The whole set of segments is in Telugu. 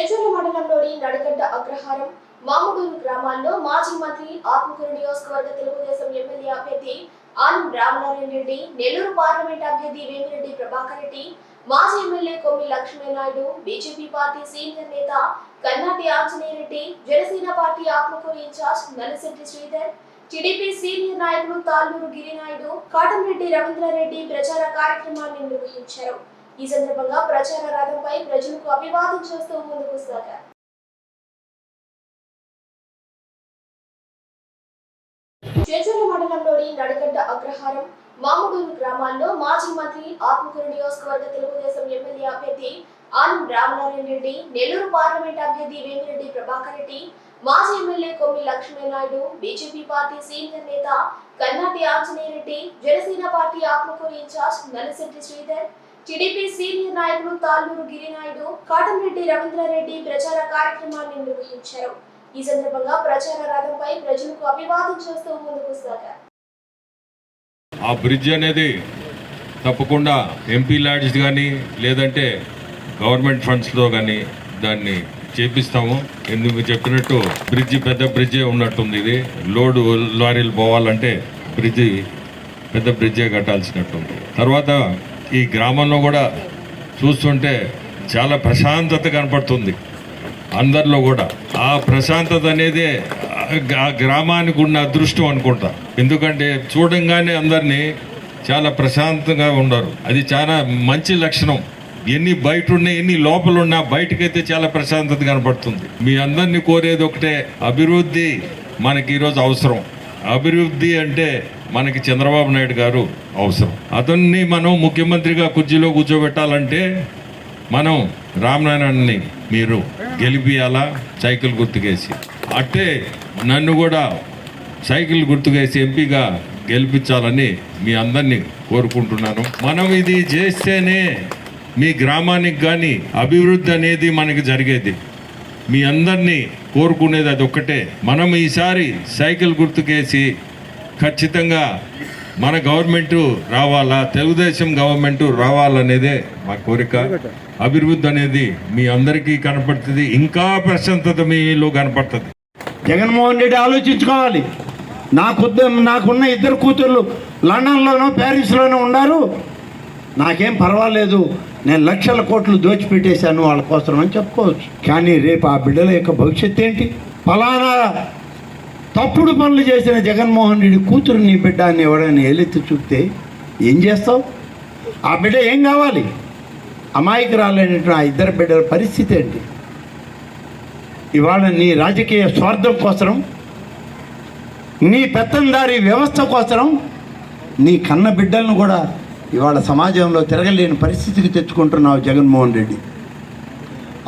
చేచూరు మండలంలోని నడిగడ్డ అగ్రహారం మామూడూరు గ్రామాల్లో మాజీ మంత్రి ఆత్మకూరు నియోజకవర్గ తెలుగుదేశం ఎమ్మెల్యే అభ్యర్థి ఆనం రామనారాయణ రెడ్డి నెల్లూరు పార్లమెంట్ అభ్యర్థి వేమిరెడ్డి ప్రభాకర్ రెడ్డి మాజీ ఎమ్మెల్యే కొమ్మి లక్ష్మీనాయుడు బీజేపీ పార్టీ సీనియర్ నేత Kannati Anjaneya Reddy Janasena party Atmakur incharge Nalisetti Sridhar TDP senior నాయకులు తాళ్ళూరు గిరినాయుడు కాటంరెడ్డి రవీంద్రారెడ్డి ప్రచార కార్యక్రమాన్ని నిర్వహించారు. ఈ సందర్భంగా ప్రచార రథంపై ప్రజలకు అభివాదం చేస్తూ ముందుకు సాగారు. చేచూరు మండలంలోని నడిగడ్డ అగ్రహారం మామూడూరు గ్రామాల్లో మాజీ మంత్రి ఆత్మకూరు నియోజకవర్గ తెలుగుదేశం ఎమ్మెల్యే అభ్యర్థి ఆనం రామనారాయణ రెడ్డి నెల్లూరు పార్లమెంట్ అభ్యర్థి వేమిరెడ్డి ప్రభాకర్ రెడ్డి మాజీ ఎమ్మెల్యే కొమ్మి లక్ష్మీనాయుడు బీజేపీ పార్టీ సీనియర్ నేత Kannati Anjaneya Reddy Janasena party Atmakur incharge Nalisetti Sridhar TDP senior నాయకులు తాళ్ళూరు గిరినాయుడు కాటంరెడ్డి రవీంద్రారెడ్డి ప్రచార కార్యక్రమాన్ని నిర్వహించారు. ఈ సందర్భంగా ప్రచార రథంపై ప్రజలకు అభివాదం చేస్తూ ముందుకు సాగారు. ఆ బ్రిడ్జ్ అనేది తప్పకుండా ఎంపీ ల్యాడ్స్ కానీ లేదంటే గవర్నమెంట్ ఫండ్స్లో కానీ దాన్ని చేపిస్తాము. ఎందుకు చెప్పినట్టు బ్రిడ్జి పెద్ద బ్రిడ్జే ఉన్నట్టుంది ఇది. లోడు లారీలు పోవాలంటే బ్రిడ్జి పెద్ద బ్రిడ్జే కట్టాల్సినట్టుంది. తర్వాత ఈ గ్రామంలో కూడా చూస్తుంటే చాలా ప్రశాంతత కనపడుతుంది. అందరిలో కూడా. ఆ ప్రశాంతత అనేది ఆ గ్రామానికి ఉన్న అదృష్టం అనుకుంటా. ఎందుకంటే చూడంగానే అందరినీ చాలా ప్రశాంతంగా ఉండరు. అది చాలా మంచి లక్షణం. ఎన్ని బయట ఉన్నా ఎన్ని లోపల ఉన్నా బయటకైతే చాలా ప్రశాంతత కనపడుతుంది. మీ అందరినీ కోరేది ఒకటే అభివృద్ధి మనకి ఈరోజు అవసరం. అభివృద్ధి అంటే మనకి చంద్రబాబు నాయుడు గారు అవసరం. అతన్ని మనం ముఖ్యమంత్రిగా కుర్చీలో కూర్చోబెట్టాలంటే మనం రామనారాయణని మీరు గెలిపియాలా? సైకిల్ గుర్తుకేసి. అట్టే నన్ను కూడా సైకిల్ గుర్తుకేసి ఎంపీగా గెలిపించాలని మీ అందరినీ కోరుకుంటున్నాను. మనం ఇది చేస్తేనే మీ గ్రామానికి కానీ అభివృద్ధి అనేది మనకి జరిగేది. మీ అందరినీ కోరుకునేది అది ఒక్కటే మనం ఈసారి సైకిల్ గుర్తుకేసి ఖచ్చితంగా మన గవర్నమెంట్ రావాలా తెలుగుదేశం గవర్నమెంట్ రావాలనేదే మా కోరిక. అభివృద్ధి అనేది మీ అందరికీ కనపడుతుంది. ఇంకా ప్రశాంతత మీలో కనపడుతుంది. జగన్మోహన్ రెడ్డి ఆలోచించుకోవాలి. నాకు నాకున్న ఇద్దరు కూతుర్లు లండన్లోనూ ప్యారిస్లోనూ ఉన్నారు. నాకేం పర్వాలేదు. నేను లక్షల కోట్లు దోచిపెట్టేశాను వాళ్ళ కోసం అని చెప్పుకోవచ్చు. కానీ రేపు ఆ బిడ్డల యొక్క భవిష్యత్తు ఏంటి? ఫలానా తప్పుడు పనులు చేసిన జగన్మోహన్ రెడ్డి కూతురు నీ బిడ్డ అని ఎవడని ఏలెత్తి చూపితే ఏం చేస్తావు? ఆ బిడ్డ ఏం కావాలి? అమాయకురాలైనటువంటి ఆ ఇద్దరు బిడ్డల పరిస్థితి ఏంటి? ఇవాళ నీ రాజకీయ స్వార్థం కోసం నీ పెత్తందారి వ్యవస్థ కోసం నీ కన్న బిడ్డలను కూడా ఇవాళ సమాజంలో తిరగలేని పరిస్థితికి తెచ్చుకుంటున్నావు జగన్మోహన్ రెడ్డి.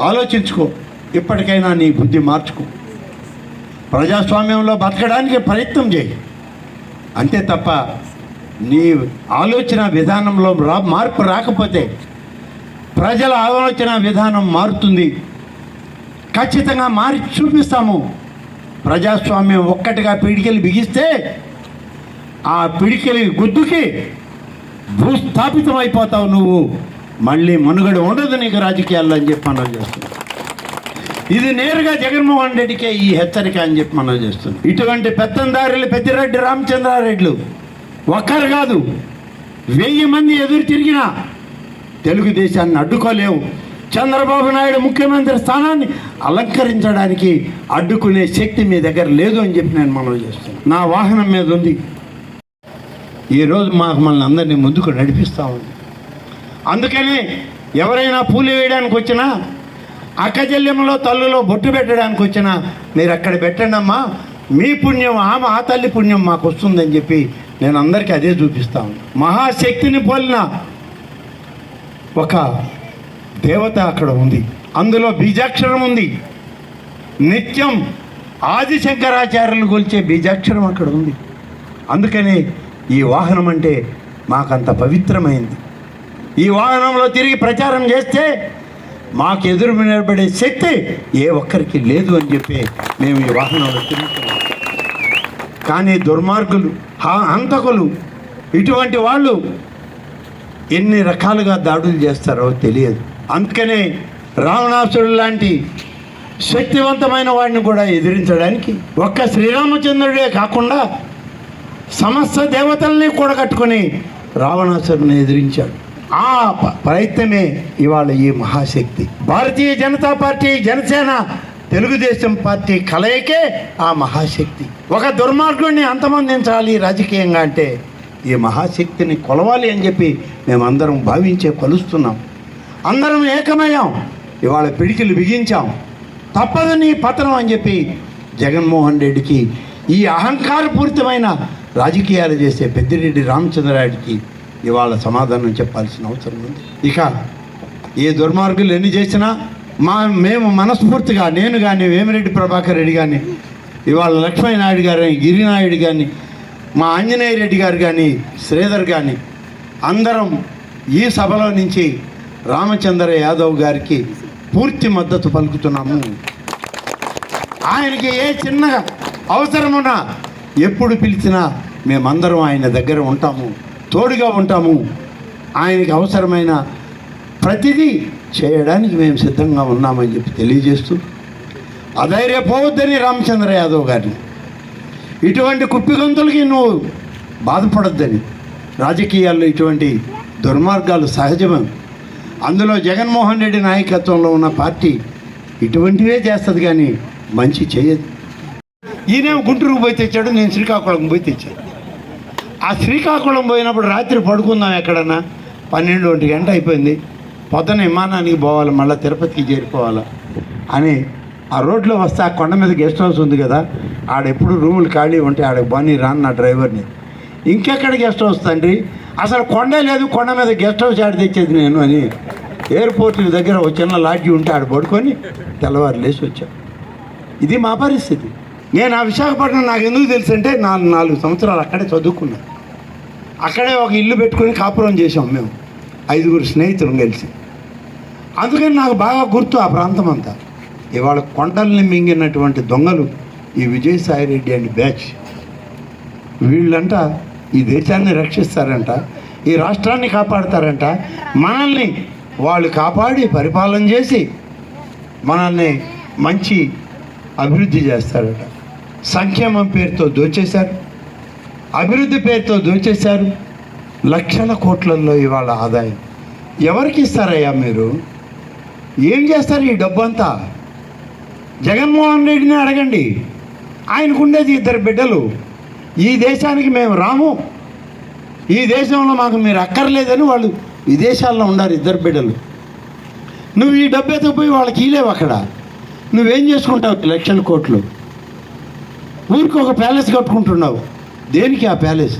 ఆలోచించుకో ఇప్పటికైనా నీ బుద్ధి మార్చుకో. ప్రజాస్వామ్యంలో బతకడానికి ప్రయత్నం చేయి. అంతే తప్ప నీ ఆలోచన విధానంలో రా మార్పు రాకపోతే ప్రజల ఆలోచన విధానం మారుతుంది. ఖచ్చితంగా మారి చూపిస్తాము. ప్రజాస్వామ్యం ఒక్కటిగా పిడికెలు బిగిస్తే ఆ పిడికెలి గుద్దుకి భూస్థాపితం అయిపోతావు నువ్వు. మళ్ళీ మనుగడ ఉండదు నీకు రాజకీయాల్లో అని చెప్పి మనం చేస్తున్నాం ఇది నేరుగా జగన్మోహన్ రెడ్డికే ఈ హెచ్చరిక అని చెప్పి మనం చేస్తున్నాం ఇటువంటి పెత్తందారులు పెద్దిరెడ్డి రామచంద్రారెడ్డిలు ఒక్కరు కాదు వెయ్యి మంది ఎదురు తిరిగినా తెలుగుదేశాన్ని అడ్డుకోలేవు. చంద్రబాబు నాయుడు ముఖ్యమంత్రి స్థానాన్ని అలంకరించడానికి అడ్డుకునే శక్తి మీ దగ్గర లేదు అని చెప్పి నేను మనవి చేస్తున్నాను. నా వాహనం మీద ఉంది. ఈరోజు మాకు మనల్ని అందరినీ ముందుకు నడిపిస్తూ ఉంది. అందుకని ఎవరైనా పూలు వేయడానికి వచ్చినా అక్కజల్యంలో తల్లులో బొట్టు పెట్టడానికి వచ్చినా మీరు అక్కడ పెట్టండి అమ్మా. మీ పుణ్యం ఆమె ఆ తల్లి పుణ్యం మాకు వస్తుందని చెప్పి నేను అందరికీ అదే చూపిస్తాను మహాశక్తిని పోలిన ఒక దేవత అక్కడ ఉంది. అందులో బీజాక్షరం ఉంది. నిత్యం ఆదిశంకరాచార్యులు కొలిచే బీజాక్షరం అక్కడ ఉంది. అందుకని ఈ వాహనం అంటే మాకంత పవిత్రమైంది. ఈ వాహనంలో తిరిగి ప్రచారం చేస్తే మాకు ఎదురు నిలబడే శక్తి ఏ ఒక్కరికి లేదు అని చెప్పి మేము ఈ వాహనంలో తిరుగుతున్నాం. కానీ దుర్మార్గులు హా- హంతకులు ఇటువంటి వాళ్ళు ఎన్ని రకాలుగా దాడులు చేస్తారో తెలియదు. అందుకనే రావణాసురుడు లాంటి శక్తివంతమైన వాడిని కూడా ఎదిరించడానికి ఒక్క శ్రీరామచంద్రుడే కాకుండా సమస్త దేవతల్ని కూడగట్టుకొని రావణాసురుని ఎదిరించాడు. ఆ ప్రయత్నమే ఇవాళ ఈ మహాశక్తి. భారతీయ జనతా పార్టీ జనసేన తెలుగుదేశం పార్టీ కలయికే ఆ మహాశక్తి. ఒక దుర్మార్గుడిని అంతమందించాలి రాజకీయంగా అంటే ఈ మహాశక్తిని కొలవాలి అని చెప్పి మేమందరం భావించే కొలుస్తున్నాం. అందరం ఏకమయ్యాం. ఇవాళ పిడికిలు బిగించాం. తప్పదు నీ పతనం అని చెప్పి జగన్మోహన్ రెడ్డికి ఈ అహంకారపూరితమైన రాజకీయాలు చేసే పెద్దిరెడ్డి రామచంద్రారెడ్డికి ఇవాళ సమాధానం చెప్పాల్సిన అవసరం ఉంది. ఇక ఏ దుర్మార్గులు ఎన్ని చేసినా మా మేము మనస్ఫూర్తిగా నేను కానీ వేమిరెడ్డి ప్రభాకర్ రెడ్డి కానీ ఇవాళ లక్ష్మీ నాయుడు గారు కానీ గిరినాయుడు కానీ మా ఆంజనేయ రెడ్డి గారు కానీ శ్రీధర్ కానీ అందరం ఈ సభలో నుంచి రామచంద్ర యాదవ్ గారికి పూర్తి మద్దతు పలుకుతున్నాము. ఆయనకి ఏ చిన్న అవసరమున్నా ఎప్పుడు పిలిచినా మేమందరం ఆయన దగ్గర ఉంటాము తోడుగా ఉంటాము. ఆయనకి అవసరమైన ప్రతిదీ చేయడానికి మేము సిద్ధంగా ఉన్నామని చెప్పి తెలియజేస్తూ అధైర్యపోవద్దని రామచంద్ర యాదవ్ గారిని. ఇటువంటి కుప్పిగంతులకి నువ్వు బాధపడొద్దని. రాజకీయాల్లో ఇటువంటి దుర్మార్గాలు సహజమే. అందులో జగన్మోహన్ రెడ్డి నాయకత్వంలో ఉన్న పార్టీ ఇటువంటివే చేస్తుంది కానీ మంచి చేయదు. ఈయనేమో గుంటూరుకు పోయి తెచ్చాడు నేను శ్రీకాకుళం పోయి తెచ్చాను. ఆ శ్రీకాకుళం పోయినప్పుడు రాత్రి పడుకుందాం ఎక్కడన్నా? పన్నెండు ఒంటి గంట అయిపోయింది. పొద్దున విమానానికి పోవాలి మళ్ళీ తిరుపతికి చేరిపోవాలి అని ఆ రోడ్లో వస్తే ఆ కొండ మీద గెస్ట్ హౌస్ ఉంది కదా ఆడెప్పుడు రూములు ఖాళీ ఉంటే ఆడ బాని రాను నా డ్రైవర్ని. ఇంకెక్కడ గెస్ట్ హౌస్ తండ్రి? అసలు కొండే లేదు కొండ మీద గెస్ట్ హౌస్ ఆడ తెచ్చేది నేను అని ఎయిర్పోర్ట్ దగ్గర ఒక చిన్న లాడ్జీ ఉంటే ఆడ పడుకొని తెల్లవారు లేచి వచ్చాను ఇది మా పరిస్థితి. నేను ఆ విశాఖపట్నం నాకు ఎందుకు తెలుసు అంటే నాలుగు నాలుగు సంవత్సరాలు అక్కడే చదువుకున్నా. అక్కడే ఒక ఇల్లు పెట్టుకొని కాపురం చేసాం మేము. ఐదుగురు స్నేహితులం కలిసి. అందుకని నాకు బాగా గుర్తు ఆ ప్రాంతం అంతా. ఇవాళ కొండల్ని మింగినటువంటి దొంగలు ఈ విజయసాయి రెడ్డి అండ్ బ్యాచ్. వీళ్ళంట ఈ దేశాన్ని రక్షిస్తారంట ఈ రాష్ట్రాన్ని కాపాడతారంట. మనల్ని వాళ్ళు కాపాడి పరిపాలన చేసి మనల్ని మంచి అభివృద్ధి చేస్తారట. సంక్షేమం పేరుతో దోచేశారు. అభివృద్ధి పేరుతో దోచేశారు. లక్షల కోట్లలో ఇవాళ ఆదాయం. ఎవరికి ఇస్తారయ్యా మీరు? ఏం చేస్తారు ఈ డబ్బంతా? జగన్మోహన్ రెడ్డిని అడగండి. ఆయనకు ఉండేది ఇద్దరు బిడ్డలు. ఈ దేశానికి మేము రాము. ఈ దేశంలో మాకు మీరు అక్కర్లేదని వాళ్ళు విదేశాల్లో ఉన్నారు ఇద్దరు బిడ్డలు. నువ్వు ఈ డబ్బు ఎత్తుకుపోయి వాళ్ళకి ఇలేవు అక్కడ. నువ్వేం చేసుకుంటావు? లక్షల కోట్లు. ఊరికి ఒక ప్యాలెస్ కట్టుకుంటున్నావు. దేనికి ఆ ప్యాలెస్?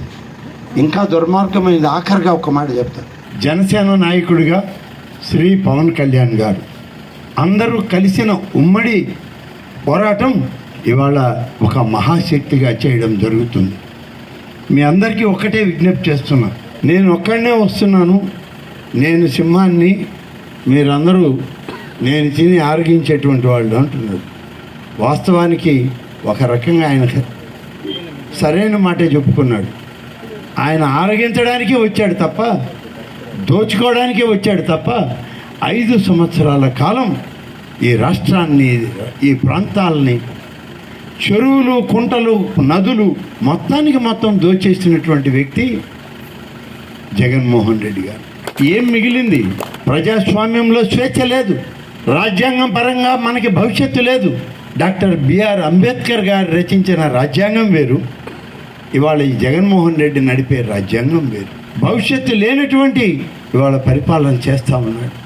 ఇంకా దుర్మార్గమైనది ఆఖరిగా ఒక మాట చెప్తాను జనసేన నాయకుడిగా శ్రీ పవన్ కళ్యాణ్ గారు. అందరూ కలిసిన ఉమ్మడి పోరాటం ఇవాళ ఒక మహాశక్తిగా చేయడం జరుగుతుంది. మీ అందరికీ ఒక్కటే విజ్ఞప్తి చేస్తున్నా. నేను ఒక్కడనే వస్తున్నాను. నేను సింహాన్ని మీరందరూ నేను తిని ఆరగించేటువంటి వాళ్ళు అంటున్నారు. వాస్తవానికి ఒక రకంగా ఆయన సరైన మాటే చెప్పుకున్నాడు. ఆయన ఆరగించడానికే వచ్చాడు తప్ప దోచుకోవడానికే వచ్చాడు తప్ప ఐదు సంవత్సరాల కాలం ఈ రాష్ట్రాన్ని ఈ ప్రాంతాలని చెరువులు కుంటలు నదులు మొత్తానికి మొత్తం దోచేసినటువంటి వ్యక్తి జగన్మోహన్ రెడ్డి గారు. ఏం మిగిలింది? ప్రజాస్వామ్యంలో స్వేచ్ఛ లేదు. రాజ్యాంగం పరంగా మనకి భవిష్యత్తు లేదు. డాక్టర్ బిఆర్ అంబేద్కర్ గారు రచించిన రాజ్యాంగం వేరు. ఇవాళ ఈ జగన్మోహన్ రెడ్డి నడిపే రాజ్యాంగం వేరు. భవిష్యత్తు లేనటువంటి ఇవాళ పరిపాలన చేస్తా ఉన్నాడు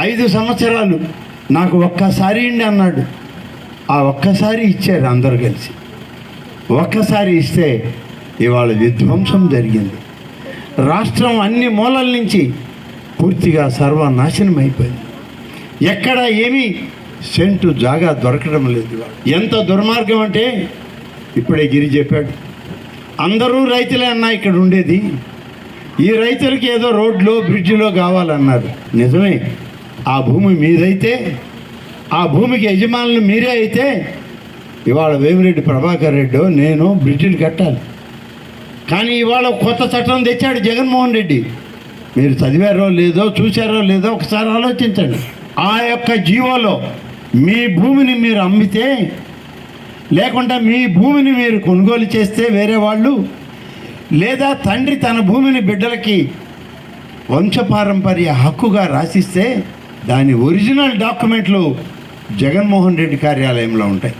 ఐదు సంవత్సరాలు నాకు ఒక్కసారి ఇండి అన్నాడు. ఆ ఒక్కసారి ఇచ్చారు అందరు కలిసి. ఒక్కసారి ఇస్తే ఇవాళ విధ్వంసం జరిగింది. రాష్ట్రం అన్ని మూలల నుంచి పూర్తిగా సర్వనాశనం అయిపోయింది. ఎక్కడ ఏమీ సెంటు జాగా దొరకడం లేదు ఎంత దుర్మార్గం అంటే ఇప్పుడే గిరి చెప్పాడు. అందరూ రైతులే అన్నా ఇక్కడ ఉండేది. ఈ రైతులకి ఏదో రోడ్లో బ్రిడ్జిలో కావాలన్నారు. నిజమే. ఆ భూమి మీదైతే ఆ భూమికి యజమానులు మీరే అయితే ఇవాళ వేమిరెడ్డి ప్రభాకర్ రెడ్డి నేను బ్రిడ్జిలు కట్టాలి. కానీ ఇవాళ కొత్త చట్టం తెచ్చాడు జగన్మోహన్ రెడ్డి. మీరు చదివారో లేదో చూశారో లేదో ఒకసారి ఆలోచించండి. ఆ యొక్క జీవోలో మీ భూమిని మీరు అమ్మితే లేకుంటే మీ భూమిని మీరు కొనుగోలు చేస్తే వేరే వాళ్ళు లేదా తండ్రి తన భూమిని బిడ్డలకి వంశపారంపర్య హక్కుగా రాసిస్తే దాని ఒరిజినల్ డాక్యుమెంట్లు జగన్మోహన్ రెడ్డి కార్యాలయంలో ఉంటాయి.